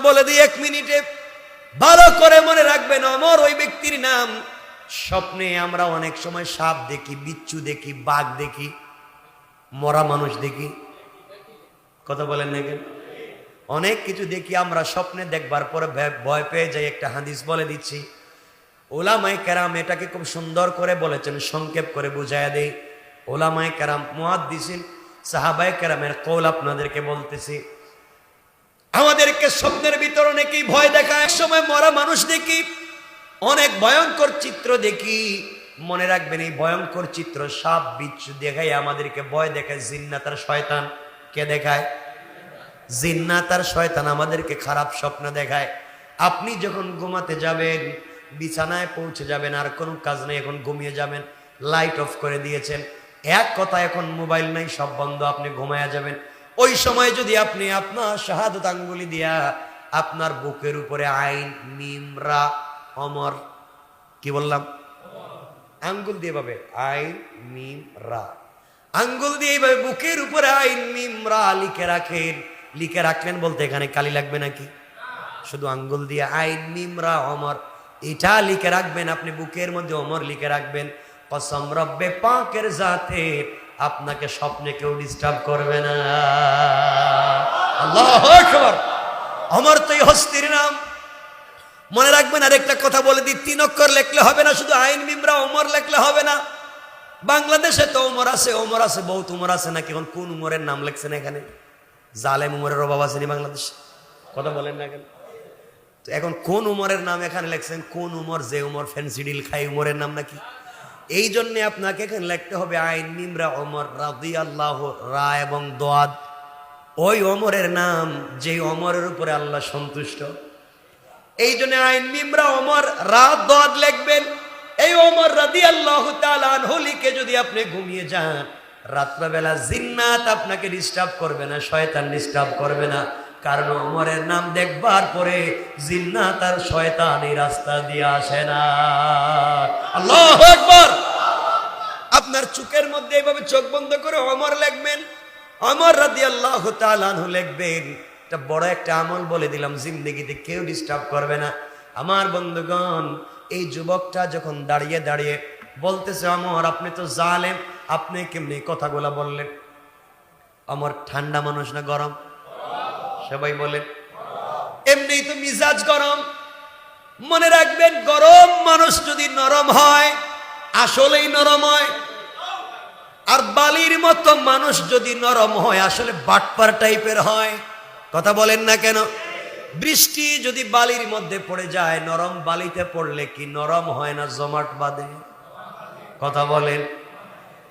বলে দিই এক মিনিটে। ভালো করে মনে রাখবেন, অমর ওই ব্যক্তির নাম। স্বপ্নে আমরা অনেক সময় সাপ দেখি, বিচ্ছু দেখি, বাঘ দেখি, মরা মানুষ দেখি। কথা বলেন না কেন? অনেক কিছু দেখি, আমরা স্বপ্নে দেখবার পরে ভয়- পেয়ে যাই। একটা হাদিস বলে দিচ্ছি। ওলামাই কেরাম এটাকে খুব সুন্দর করে বলেছেন, সংক্ষেপ করে বুঝাইয়া দেই। ওলামাই কেরাম, মুহাদ্দিসিন সাহাবাই কেরামের কৌল আপনাদেরকে বলতেছি। আমাদেরকে স্বপ্নের ভিতর অনেকেই ভয় দেখায়। এক সময় মরা মানুষ দেখি, অনেক ভয়ঙ্কর চিত্র দেখি। মনে রাখবেন এই ভয়ঙ্কর চিত্র সাপ, বিচ্ছু দেখায়, আমাদেরকে ভয় দেখায় জিন্নাতার শয়তান। কে দেখায়? জিন্না তার শয়তান আমাদেরকে খারাপ স্বপ্ন দেখায়। আপনি যখন ঘুমাতে যাবেন, বিছানায় পৌঁছে যাবেন, আর কোনো কাজ নেই, এখন ঘুমিয়ে যাবেন লাইট অফ করে দিয়েছেন। এক কথা এখন মোবাইল নাই, সব বন্ধ, আপনি ঘুমায়া যাবেন। ওই সময় যদি আপনি আপনার শাহাদত আঙ্গুলি দিয়া আপনার বুকের উপরে আইন মিমরা অমর, কি বললাম? আঙ্গুল দিয়ে পাবে, আইন মিম রা আঙ্গুল দিয়ে এইভাবে বুকের উপরে আইন মিম রা লিখে রাখেন। লিখে রাখলেন বলতে এখানে কালি লাগবে নাকি? শুধু আঙ্গুল দিয়ে আইন মিম রা অমর, এটা লিখে রাখবেন। আপনি বুকের মধ্যে অমর লিখে রাখবেন। কসম রব্বে পাকের জাতে আপনাকে স্বপ্নে কেউ ডিস্টার্ব করবে না। আল্লাহ অমর তো এই হস্তির নাম। মনে রাখবেন আর একটা কথা বলে দিই, তিন অক্ষর লেখলে হবে না, শুধু আইন মিমরা ওমর লেখলে হবে না। বাংলাদেশে তো ওমর আছে ওমর আছে, বহুত উমর আছে নাকি? এখন কোন উমরের নাম লেখছেন এখানে? জালেম উমরের অভাব আসেনি বাংলাদেশে? কথা বলেন না কেন? তো এখন কোন উমরের নাম এখানে লেখছেন? কোন উমর যে উমর ফেন্সিডিল খাই উমরের নাম নাকি? এই জন্য আপনাকে এখানে লিখতে হবে, আইন মিমরা ওমর রাদি আল্লাহ রা এবং দোয়াদ। ওই অমরের নাম যে অমরের উপরে আল্লাহ সন্তুষ্ট। এই জন্য আইন মিমরা ওমর রাত দোয়াদ লিখবেন। এই ওমর রাদি আল্লাহ লিখে যদি আপনি ঘুমিয়ে যান, রাত্রবেলা জিন্নাত আপনাকে ডিস্টার্ব করবে না, শয়তান ডিস্টার্ব করবে না। কারণ ওমরের নাম দেখবার পরে জিন্নাত তার শয়তান রাস্তা দিয়ে আসে না। আল্লাহ একবার আপনার চোখের মধ্যে এইভাবে চোখ বন্ধ করে অমর লিখবেন? অমর রাদি আল্লাহ তালানহু লিখবেন, এটা বড় একটা আমল বলে দিলাম, জিন্দগিতে কেউ ডিস্টার্ব করবে না। আমার বন্ধুগণ, এই যুবকটা যখন দাঁড়িয়ে দাঁড়িয়ে বলতেছে অমর আপনি তো জালেম, আপনি কেমনি কথাগুলা বললেন? আমার ঠান্ডা মানুষ না গরম? সবাই বলেন। এমনি তো মিজাজ গরম। মনে রাখবেন, গরম মানুষ যদি নরম হয়, আসলেই নরম হয়। আর বালির মতো মানুষ যদি নরম হয়, আসলে বাটপার টাইপের হয়। কথা বলেন না কেন? বৃষ্টি যদি বালির মধ্যে পড়ে যায়, নরম বালিতে পড়লে কি নরম হয় না জমাট বাঁধে? কথা বলেন।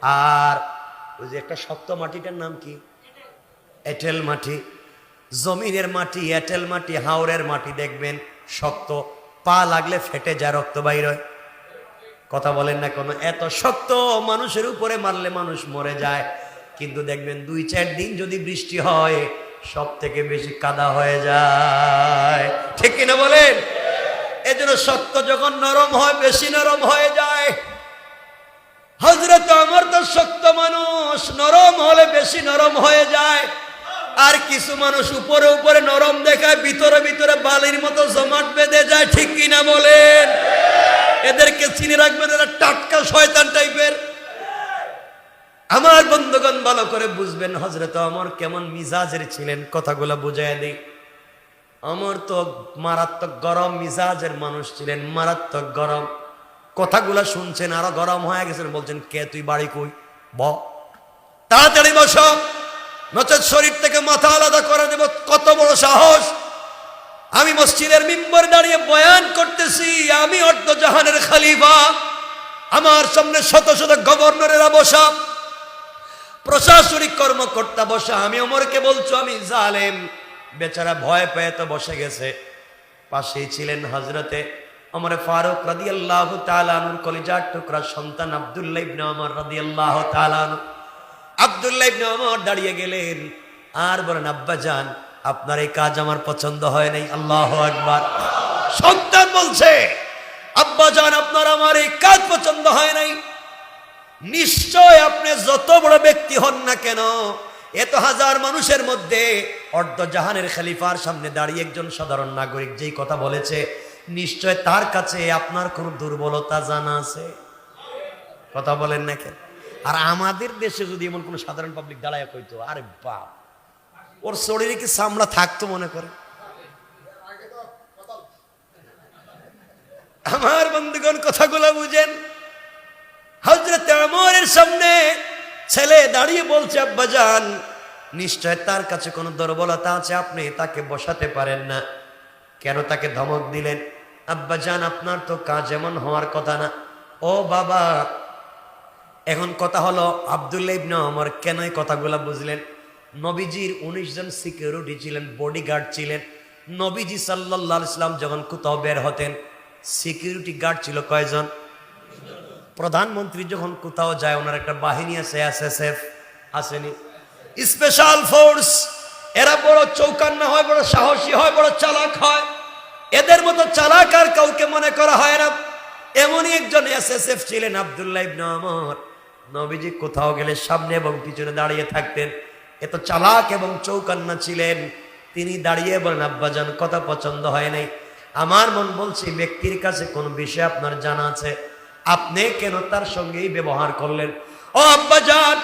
আর ওই যে একটা শক্ত মাটিটার নাম কি? এঁটেল মাটি। জমিনের মাটি, এঁটেল মাটি, হাওরের মাটি দেখবেন শক্ত। পা লাগলে ফেটে যায়, রক্ত বাইর কথা বলেন না কোনো, এত শক্ত মানুষের উপরে মারলে মানুষ মরে যায়। কিন্তু দেখবেন দুই চার দিন যদি বৃষ্টি হয় সব থেকে বেশি কাদা হয়ে যায়। ঠিক কিনা বলেন? এজন্য শক্ত যখন নরম হয়, বেশি নরম হয়ে যায়। হজরত আমার তো শক্ত মানুষ, নরম হলে বেশি নরম হয়ে যায়। আর কিছু মানুষ উপরে উপরে নরম দেখায়, ভিতরে ভিতরে বালির মতো জমাট বেঁধে যায়, ঠিক কিনা বলেন? এদেরকে চিনে রাখবেন, এরা টাটকা শয়তান টাইপের। আমার বন্ধুগণ ভালো করে বুঝবেন হজরত অমর কেমন মিজাজের ছিলেন, কথাগুলো বুঝাই দিই। অমর তো মারাত্মক গরম, মিজাজের মানুষ ছিলেন, মারাত্মক গরম। কথাগুলো শুনছেন, আরও গরম হয়ে গেছেন, বলছেন, কে, তুই বাড়ি কই? ব। তাড়াতাড়ি বস। নচেত শরীর থেকে মাথা আলাদা করে দেব, কত বড় সাহস। আমি মসজিদের মিম্বর দাঁড়িয়ে বয়ান করতেছি, আমি অর্ধ জাহানের খালিফা, আমার সামনে শত শত গভর্নরেরা বসা, প্রশাসনিক কর্মকর্তা বসা, আমি ওমরকে বলছো, আমি জালেম। বেচারা ভয় পেয়ে তো বসে গেছে। পাশেই ছিলেন হজরতে অমরে ফারুক রাদি আল্লাহ তালানুর কলিজার টুকরা সন্তান আবদুল্লাহ ইবনে অমর রাদি আল্লাহ তালানু আবদুল্লাহ ইবনে অমর দাঁড়িয়ে গেলেন। আর বলেন, আব্বা যান আপনার এই কাজ আমার পছন্দ হয় নাই। আল্লাহ সন্তান বলছে, আব্বা যান আপনার আমার এই কাজ পছন্দ হয় নাই। নিশ্চয় আপনি যত বড় ব্যক্তি হন না কেন, এত হাজার মানুষের মধ্যে অর্ধ জাহানের খলিফার সামনে দাঁড়িয়ে একজন সাধারণ নাগরিক যেই কথা বলেছে, নিশ্চয় তার কাছে আপনার কোনো দুর্বলতা জানা আছে? কথা বলেন না কেন? আর আমাদের দেশে যদি এমন কোনো সাধারণ পাবলিক দাঁড়ায় কইতো, আরে বাপ, ওর শরীরে কি চামড়া থাকতো মনে করে? আমার বন্ধুগণ, কথাগুলো বুঝেন। হজরত আমরের সামনে ছেলে দাঁড়িয়ে বলছে আব্বাজান নিশ্চয় তার কাছে কোনো দুর্বলতা আছে, আপনি তাকে বসাতে পারেন না। কেন তাকে ধমক দিলেন? আব্বাজান আপনার তো কাজ এমন হওয়ার কথা না। ও বাবা এখন কথা হলো আবদুল্লাহ ইবনে ওমর কেন এই কথাগুলো বুঝলেন? নবীজির উনিশ জন সিকিউরিটি ছিলেন বডিগার্ড ছিলেন। নবীজি আলাইহি ইসলাম যখন কোথাও বের হতেন সিকিউরিটি গার্ড ছিল কয়জন? প্রধানমন্ত্রী যখন কোথাও যায়, ওনার একটা বাহিনী আছে এসএসএফ আসেনি। স্পেশাল ফোর্স এরা বড় চৌকান্না হয়, বড় সাহসী হয়, বড় চালাক হয়। এদের মতো চালাক আর কাউকে মনে করা হয় না। এমনই একজন এসএসএফ ছিলেন আব্দুল্লাহ ইবনে ওমর। নবীজি কোথাও গেলে সামনে এবং পিছনে দাঁড়িয়ে থাকতেন। এত চালাক এবং চৌকান্না ছিলেন। তিনি দাঁড়িয়ে বলেন আব্বাজান কথা পছন্দ হয় নাই। আমার মন বলছে ব্যক্তির কাছে কোন বিষয় আপনার জানা আছে? আপনি কেন তার সঙ্গেই ব্যবহার করলেন? ও আব্বাজান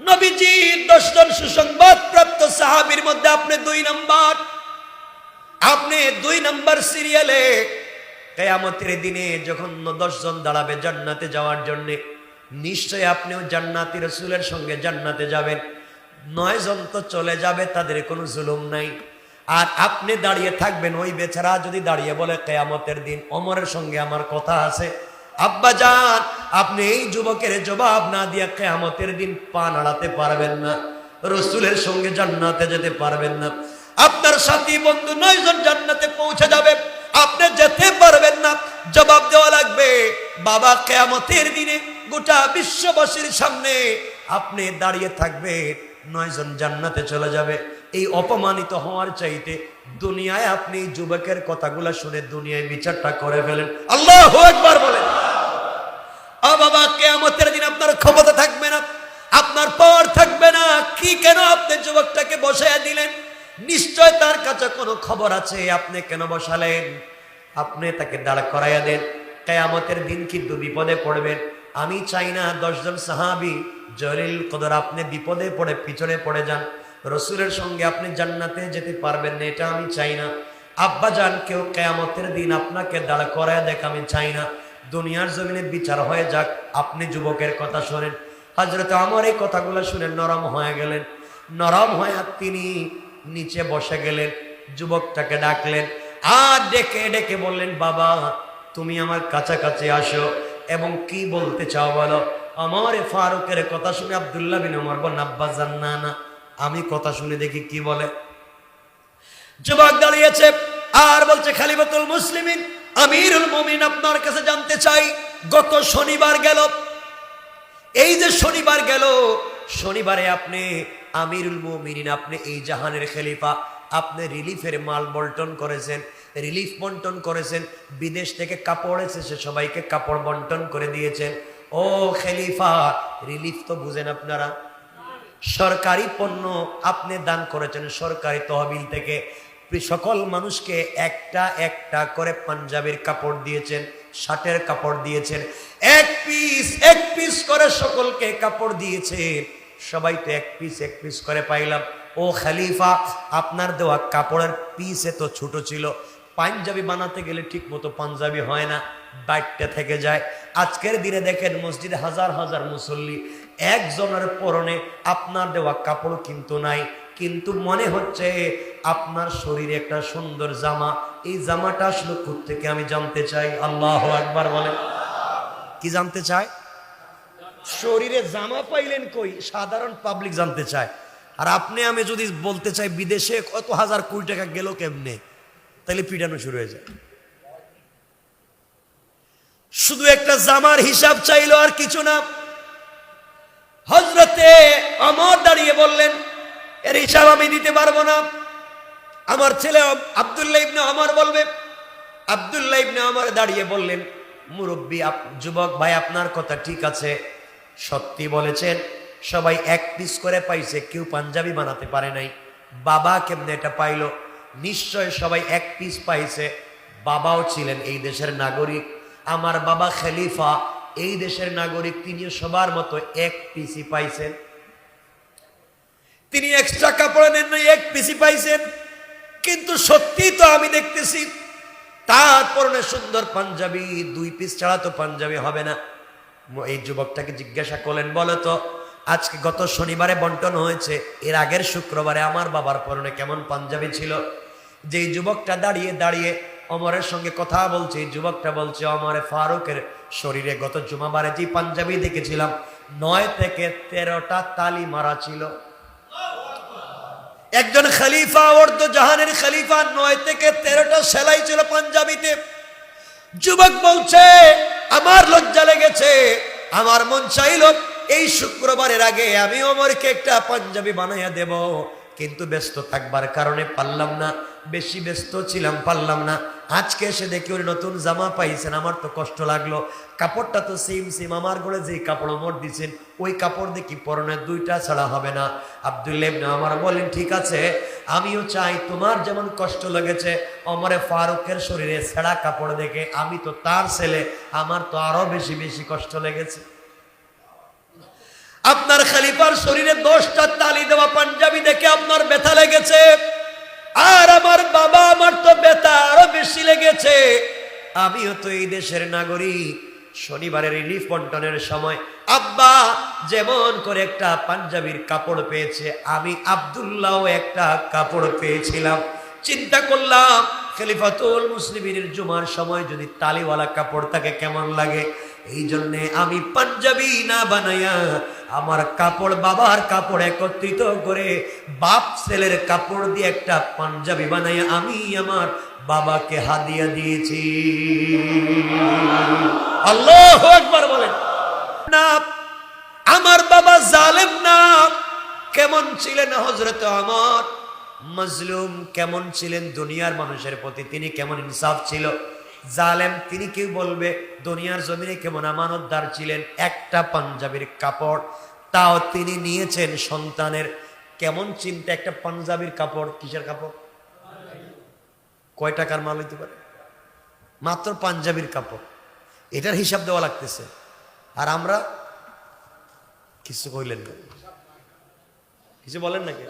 নবীজি দশজন সুসংবাদ প্রাপ্ত সাহাবীর মধ্যে আপনি দুই নম্বর। আপনি দুই নম্বর সিরিয়ালে কেয়ামতের দিনে যখন দশজন দাঁড়াবে জান্নাতে যাওয়ার জন্য নিশ্চয় আপনিও জান্নাতি রসুলের সঙ্গে জান্নাতে যাবেন। নয় জন তো চলে যাবে, তাদের কোনো জুলুম নাই। আর আপনি দাঁড়িয়ে থাকবেন, ওই বেচারা যদি দাঁড়িয়ে বলে, কেয়ামতের দিন অমরের সঙ্গে আমার কথা আছে। আব্বা যান আপনি এই যুবকের জবাব না দিয়ে কেয়ামতের দিন পা নাড়াতে পারবেন না। রসুলের সঙ্গে জান্নাতে যেতে পারবেন না। আপনার সাথী, বন্ধু নয় জন জান্নাতে পৌঁছে যাবে। আপনি যেতে পারবেন না। জবাব দেওয়া লাগবে বাবা কেয়ামতের দিনে গোটা বিশ্ববাসীর সামনে আপনি দাঁড়িয়ে থাকবে, নয়জন জান্নাতে চলে যাবে। এই অপমানিত হওয়ার চাইতে দুনিয়ায় আপনি যুবকের কথাগুলো শুনে দুনিয়ায় বিচারটা করে ফেলেন। আল্লাহ একবার বলেন। বাবা, কেয়ামতের দিন আপনার ক্ষমতা থাকবে না, আপনার পর থাকবে না। কি কেন আপনি যুবকটাকে বসাইয়া দিলেন? নিশ্চয় তার কাছে কোনো খবর আছে, আপনি কেন বসালেন? আপনি তাকে দাঁড় করাইয়া দেন। কেয়ামতের দিন কিন্তু বিপদে পড়বেন আমি চাই না দশজন সাহাবি জলিল কদর আপনি বিপদে পড়ে, পিছনে পড়ে যান। রসুলের সঙ্গে আপনি জান্নাতে যেতে পারবেন না, এটা আমি চাই না। আব্বা যান, কেউ কেয়ামতের দিন আপনাকে দাঁড় করায় দেখ, আমি চাই না। দুনিয়ার জমিনে বিচার হয়ে যাক, আপনি যুবকের কথা শোনেন। হাজরত আমার এই কথাগুলো শুনে নরম হয়ে গেলেন। নরম হয়ে তিনি নিচে বসে গেলেন, যুবকটাকে ডাকলেন, আর ডেকে ডেকে বললেন, বাবা তুমি আমার কাছাকাছি আসো এবং কি বলতে চাও বলো? আমার এ ফারুকের কথা শুনে আবদুল্লাহ বিন ওমর বলেন, আব্বা জান না আমি কথা শুনে দেখি কি বলে? যুবক দাঁড়িয়েছে আর বলছে, খালিফাতুল মুসলিমিন, আমিরুল মুমিন আপনার কাছে জানতে চাই, গত শনিবার গেল। এই যে শনিবার গেল, শনিবারে আপনি আমিরুল মুমিনিন, আপনি এই জাহানের খলিফা, আপনি রিলিফের মাল বন্টন করেছেন। রিলিফ বন্টন করেছেন, বিদেশ থেকে কাপড় এসেছে, সবাইকে কাপড় বন্টন করে দিয়েছেন। ও খলিফা রিলিফ তো বুঝেন আপনারা। সরকারি পণ্য আপনি দান করেছেন সরকারি তহবিল থেকে। সকল মানুষকে একটা একটা করে পাঞ্জাবির কাপড় দিয়েছেন, শার্টের কাপড় দিয়েছেন। এক পিস এক পিস করে সকলকে কাপড় দিয়েছেন সবাই তো এক পিস এক পিস করে পাইলাম। ও খালিফা, আপনার দেওয়া কাপড়ের পিস এত ছোট ছিল। পাঞ্জাবি বানাতে গেলে ঠিক মতো পাঞ্জাবি হয় না, বাইকটা থেকে যায়। আজকের দিনে দেখেন মসজিদে হাজার হাজার মুসল্লি, একজনের পরনে আপনার দেওয়া কাপড় কিন্তু নাই। কিন্তু মনে হচ্ছে আপনার শরীরে একটা সুন্দর জামা, এই জামাটা আসলে থেকে আমি জানতে চাই? আল্লাহ একবার বলে কি জানতে চায়? শরীরে জামা পাইলেন কই? সাধারণ পাবলিক জানতে চায়। আর আপনি, আমি যদি বলতে চাই, বিদেশে কত হাজার কোটি টাকা গেল কেমনে? তাহলে পিটানো শুরু হয়ে যায়। শুধু একটা জামার হিসাব চাইলো আর কিছু না। হজরতে অমর দাঁড়িয়ে বললেন, এর হিসাব আমি দিতে পারব না। আমার ছেলে আবদুল্লাহ ইবনে অমর বলবে। আবদুল্লাহ ইবনে অমর দাঁড়িয়ে বললেন, মুরব্বী যুবক ভাই, আপনার কথা ঠিক আছে। সত্যি বলেছেন, সবাই এক পিস করে পাইছে, কেউ পাঞ্জাবি বানাতে পারে নাই। বাবা কেমনে এটা পাইলো? নিশ্চয় সবাই এক পিস পাইছে। বাবাও ছিলেন এই দেশের নাগরিক। আমার বাবা খলিফা, এই দেশের নাগরিক, তিনিও সবার মতো এক পিসি পাইছেন। তিনি এক্সট্রা কাপড় নেন এক পিসি পাইছেন। কিন্তু সত্যি তো আমি দেখতেছি তার পরনে সুন্দর পাঞ্জাবি, দুই পিস ছাড়া তো পাঞ্জাবি হবে না। এই যুবকটাকে জিজ্ঞাসা করলেন, বলো তো, আজকে গত শনিবারে বন্টন হয়েছে, এর আগের শুক্রবারে আমার বাবার পরনে কেমন পাঞ্জাবি ছিল? যে যুবকটা দাঁড়িয়ে দাঁড়িয়ে অমরের সঙ্গে কথা বলছে যুবকটা বলছে, অমরে ফারুকের শরীরে গত জুমাবারে যে পাঞ্জাবি দেখেছিলাম, নয় থেকে তেরোটা তালি মারা ছিল। একজন খলিফা, অর্ধ জাহানের খালিফা, নয় থেকে তেরোটা সেলাই ছিল পাঞ্জাবিতে। যুবক বলছে, আমার লজ্জা লেগেছে, আমার মন চাইল, এই শুক্রবারের আগে আমি অমরকে একটা পাঞ্জাবি বানাইয়া দেব, কিন্তু ব্যস্ত থাকবার কারণে পারলাম না। বেশি ব্যস্ত ছিলাম, পারলাম না। আজকে এসে দেখি ওর নতুন জামা পাইছেন, আমার তো কষ্ট লাগল। কাপড়টা তো সেম সেম আমার ঘরে যে কাপড় ওমর দিছেন, ওই কাপড় দেখি পরনে দুইটা ছাড়া হবে না। আব্দুল্লেব না আমার বলেন, ঠিক আছে, আমিও চাই তোমার যেমন কষ্ট লেগেছে অমরে ফারুকের শরীরে ছেঁড়া কাপড় দেখে আমি তো তার ছেলে, আমার তো আরও বেশি বেশি কষ্ট লেগেছে। আপনার খালিফার শরীরে দশটা তালি দেওয়া পাঞ্জাবি দেখে আপনার ব্যথা লেগেছে। আর আমার বাবা আমার তো ব্যথা আরও বেশি লেগেছে। আমিও তো এই দেশের নাগরিক। শনিবারের রিলিফ বন্টনের সময় আব্বা যেমন করে একটা পাঞ্জাবির কাপড় পেয়েছে, আমি আব্দুল্লাহ একটা কাপড় পেয়েছিলাম। চিন্তা করলাম, খেলিফাতুল মুসলিমের জুমার সময় যদি তালিওয়ালা কাপড় থাকে কেমন লাগে? এই জন্যে আমি পাঞ্জাবি না বানাইয়া আমার কাপড় বাবার কাপড় একত্রিত করে বাপ ছেলের কাপড় দিয়ে একটা পাঞ্জাবি বানাইয়া আমি আমার বাবাকে হাদিয়া দিয়েছি। আল্লাহ একবার বলেন। না, আমার বাবা জালেম না। কেমন ছিলেন হজরত আমার? মজলুম কেমন ছিলেন? দুনিয়ার মানুষের প্রতি তিনি কেমন ইনসাফ ছিল? জালেম, তিনি কেউ বলবে, দুনিয়ার জমিনে কেমন আমানতদার ছিলেন, একটা পাঞ্জাবির কাপড়। তাও তিনি নিয়েছেন সন্তানের কেমন চিন্তা, একটা পাঞ্জাবির কাপড়। কিসের কাপড়? কয় টাকার মাল হইতে পারে? মাত্র পাঞ্জাবির কাপড়। এটার হিসাব দেওয়া লাগতেছে। আর আমরা কিছু কইলেন না। কিছু বলেন নাকি?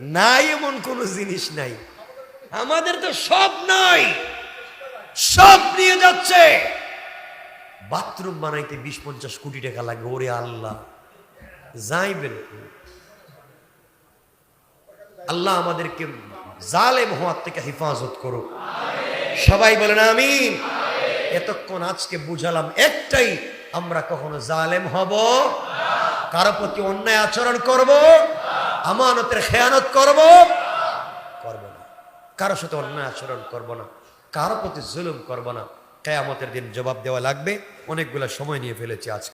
নাই এমন কোন জিনিস নাই। আমাদের তো সব নাই। সব নিয়ে যাচ্ছে। বাথরুম বানাইতে বিশ পঞ্চাশ কোটি টাকা লাগে, ওরে আল্লাহ। যাইবেন? আল্লাহ আমাদেরকে জালেম হওয়ার থেকে হেফাজত করো সবাই বলেন আমি এতক্ষণ আজকে বুঝালাম, একটাই আমরা কখনো জালেম হব, কারও প্রতি অন্যায় আচরণ করব, আমানতের খেয়ানত করব কারও সাথে অন্যায় আচরণ করব না, কারও প্রতি জুলুম করব না। কেয়ামতের দিন জবাব দেওয়া লাগবে। অনেকগুলো সময় নিয়ে ফেলেছি আজকে।